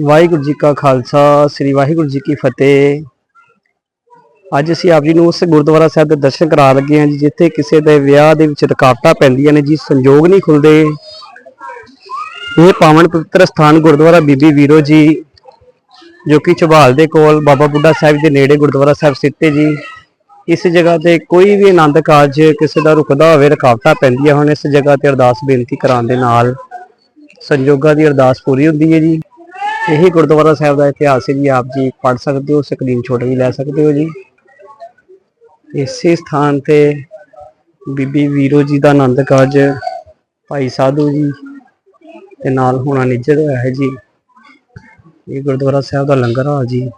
ਵਾਹਿਗੁਰੂ ਜੀ ਕਾ ਖਾਲਸਾ, ਸ੍ਰੀ ਵਾਹਿਗੁਰੂ ਜੀ ਕੀ ਫਤਿਹ। ਅੱਜ ਅਸੀਂ ਆਪ ਜੀ ਨੂੰ ਉਸ ਗੁਰਦੁਆਰਾ ਸਾਹਿਬ ਦੇ ਦਰਸ਼ਨ ਕਰਾ ਲੱਗੇ ਹਾਂ ਜੀ, ਜਿੱਥੇ ਕਿਸੇ ਦੇ ਵਿਆਹ ਦੇ ਵਿੱਚ ਰੁਕਾਵਟਾਂ ਪੈਂਦੀਆਂ ਨੇ ਜੀ ਸੰਯੋਗ ਨਹੀਂ ਖੁੱਲਦੇ। ਇਹ ਪਾਵਨ ਪਵਿੱਤਰ ਸਥਾਨ ਗੁਰਦੁਆਰਾ ਬੀਬੀ ਵੀਰੋ ਜੀ, ਜੋ ਕਿ ਝਬਾਲ ਦੇ ਕੋਲ ਬਾਬਾ ਬੁੱਢਾ ਸਾਹਿਬ ਦੇ ਨੇੜੇ ਗੁਰਦੁਆਰਾ ਸਾਹਿਬ ਸਥਿਤ ਹੈ ਜੀ। ਇਸ ਜਗ੍ਹਾ ਤੇ ਕੋਈ ਵੀ ਆਨੰਦ ਕਾਰਜ ਕਿਸੇ ਦਾ ਰੁਕਦਾ ਹੋਵੇ, ਰੁਕਾਵਟਾਂ ਪੈਂਦੀਆਂ ਹੋਣ, ਇਸ ਜਗ੍ਹਾ ਤੇ ਅਰਦਾਸ ਬੇਨਤੀ ਕਰਾਉਣ ਦੇ ਨਾਲ ਸੰਜੋਗਾਂ ਦੀ ਅਰਦਾਸ ਪੂਰੀ ਹੁੰਦੀ ਹੈ ਜੀ। ਇਹੀ ਗੁਰਦੁਆਰਾ ਸਾਹਿਬ ਦਾ ਇਤਿਹਾਸ ਹੈ ਜੀ, ਆਪ ਜੀ ਪੜ੍ਹ ਸਕਦੇ ਹੋ ਸਕਰੀਨ ਸ਼ਾਟ ਵੀ ਲੈ ਸਕਦੇ ਹੋ ਜੀ। ਇਸੇ ਸਥਾਨ ਤੇ ਬੀਬੀ ਵੀਰੋ ਜੀ ਦਾ ਆਨੰਦ ਕਾਰਜ ਭਾਈ ਸਾਧੂ ਜੀ ਦੇ ਨਾਲ ਹੋਣਾ ਨਿਜਰ ਹੋਇਆ ਹੈ ਜੀ। ਇਹ ਗੁਰਦੁਆਰਾ ਸਾਹਿਬ ਦਾ ਲੰਗਰ ਹਾਲ ਜੀ,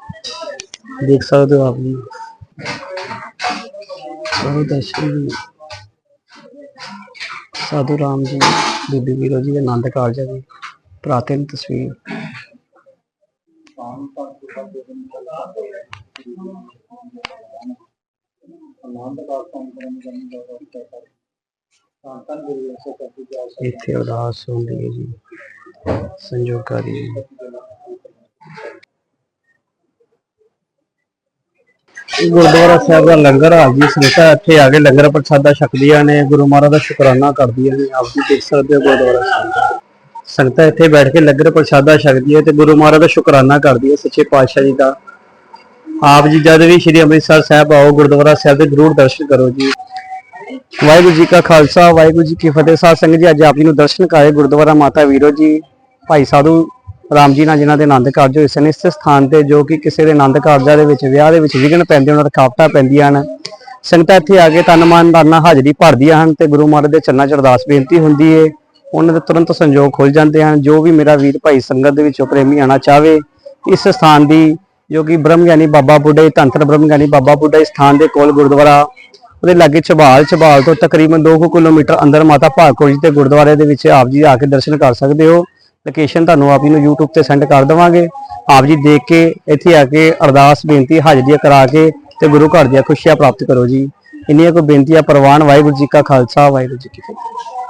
ਦੇਖ ਸਕਦੇ ਹੋ ਆਪ ਜੀ। ਬਹੁਤ ਦਰਸ਼ਨ ਸਾਧੂ ਰਾਮ ਜੀ, ਬੀਬੀ ਵੀਰੋ ਜੀ ਦੇ ਆਨੰਦ ਕਾਰਜ ਹੈ ਜੀ। ਪ੍ਰਾਤਨ ਤਸਵੀਰ। ਇੱਥੇ ਅਰਦਾਸ ਹੁੰਦੀ ਹੈ ਜੀ। ਸੰਜੋਗਾਂ ਇਹ ਗੁਰਦੁਆਰਾ ਸਾਹਿਬ ਦਾ ਲੰਗਰ ਆ ਜੀ। ਸੰਗਤਾਂ ਇੱਥੇ ਆ ਕੇ ਲੰਗਰ ਪ੍ਰਸ਼ਾਦਾ ਛਕਦੀਆਂ ਨੇ। ਗੁਰੂ ਮਹਾਰਾਜ ਦਾ ਸ਼ੁਕਰਾਨਾ ਕਰਦੀਆਂ ਨੇ। ਆਪ ਜੀ ਦੇਖ ਸਕਦੇ ਹੋ ਗੁਰਦੁਆਰਾ ਸਾਹਿਬ। ਸੰਗਤਾਂ ਇੱਥੇ ਬੈਠ ਕੇ ਲੰਗਰ ਪ੍ਰਸ਼ਾਦਾ ਛਕਦੀ ਹੈ ਤੇ ਗੁਰੂ ਮਹਾਰਾਜ ਦਾ ਸ਼ੁਕਰਾਨਾ ਕਰਦੀ ਹੈ ਸੱਚੇ ਪਾਤਸ਼ਾਹ ਜੀ ਦਾ। ਆਪ ਜੀ ਜਦ ਵੀ ਸ਼੍ਰੀ ਅੰਮ੍ਰਿਤਸਰ ਸਾਹਿਬ ਆਓ, ਗੁਰਦੁਆਰਾ ਸਾਹਿਬ ਦੇ ਜ਼ਰੂਰ ਦਰਸ਼ਨ ਕਰੋ ਜੀ। ਵਾਹਿਗੁਰੂ ਜੀ ਕਾ ਖਾਲਸਾ, ਵਾਹਿਗੁਰੂ ਜੀ ਕੀ ਫਤਿਹ। ਸਾਧ ਸੰਗਤ ਜੀ, ਅੱਜ ਆਪ ਜੀ ਨੂੰ ਦਰਸ਼ਨ ਕਰਾਏ ਗੁਰਦੁਆਰਾ ਮਾਤਾ ਵੀਰੋ ਜੀ। ਭਾਈ ਸਾਧੂ ਰਾਮ ਜੀ ਨਾਲ ਜਿਨ੍ਹਾਂ ਦੇ ਆਨੰਦ ਕਾਰਜ ਹੋਏ ਸਨ, ਇਸ ਸਥਾਨ ਤੇ ਜੋ ਕਿ ਕਿਸੇ ਦੇ ਆਨੰਦ ਕਾਰਜਾਂ ਦੇ ਵਿੱਚ, ਵਿਆਹ ਦੇ ਵਿੱਚ ਵਿਘਨ ਪੈਂਦੇ, ਉਹਨਾਂ ਰੁਕਾਵਟਾਂ ਪੈਂਦੀਆਂ ਹਨ। ਸੰਗਤਾਂ ਇੱਥੇ ਆ ਕੇ ਤਨ ਮਨ ਧਨ ਹਾਜ਼ਰੀ ਭਰਦੀਆਂ ਹਨ ਤੇ ਗੁਰੂ ਮਹਾਰਾਜ ਦੇ ਚਰਨਾਂ 'ਚ ਅਰਦਾਸ ਬੇਨਤੀ ਹੁੰਦੀ ਏ। ਉਹਨਾਂ ਦੇ ਤੁਰੰਤ ਸੰਜੋਗ ਖੁੱਲ ਜਾਂਦੇ ਹਨ। ਜੋ ਵੀ ਮੇਰਾ ਵੀਰ ਭਾਈ ਸੰਗਤ ਦੇ ਵਿੱਚੋਂ ਪ੍ਰੇਮੀ ਆਣਾ ਚਾਹਵੇ, ਇਸ ਸਥਾਨ ਦੀ ਜੋ ਕਿ ਬ੍ਰਹਮ ਗਿਆਨੀ ਬਾਬਾ ਬੁੱਢੇ ਧੰਤਰ ਬ੍ਰਹਮ ਗਿਆਨੀ ਬਾਬਾ ਬੁੱਢਾ ਇਸ ਸਥਾਨ ਦੇ ਕੋਲ ਗੁਰਦੁਆਰਾ, ਉਹਦੇ ਲਾਗੇ ਛਬਾਲ ਛਬਾਲ ਤੋਂ ਤਕਰੀਬਨ 2 ਕਿਲੋਮੀਟਰ ਅੰਦਰ ਮਾਤਾ ਭਾਗੋ ਜੀ ਦੇ ਗੁਰਦੁਆਰੇ ਦੇ ਵਿੱਚ ਆਪ ਜੀ ਆ ਕੇ ਦਰਸ਼ਨ ਕਰ ਸਕਦੇ ਹੋ। ਲੋਕੇਸ਼ਨ ਤੁਹਾਨੂੰ ਆਪ ਜੀ ਨੂੰ YouTube ਤੇ ਸੈਂਡ ਕਰ ਦੇਵਾਂਗੇ। ਆਪ ਜੀ ਦੇਖ ਕੇ ਇੱਥੇ ਆ ਕੇ ਅਰਦਾਸ, ਬੇਨਤੀ, ਹਾਜ਼ਰੀਆਂ ਕਰਾ ਕੇ ਤੇ ਗੁਰੂ ਘਰ ਦੀਆਂ ਖੁਸ਼ੀਆਂ ਪ੍ਰਾਪਤ ਕਰੋ ਜੀ। ਇੰਨੀਆਂ ਕੋ ਬੇਨਤੀਆਂ ਪ੍ਰਵਾਨ ਵਾਹਿਗੁਰੂ ਜੀ ਕਾ ਖਾਲਸਾ, ਵਾਹਿਗੁਰੂ ਜੀ ਕੀ ਫਤਿਹ।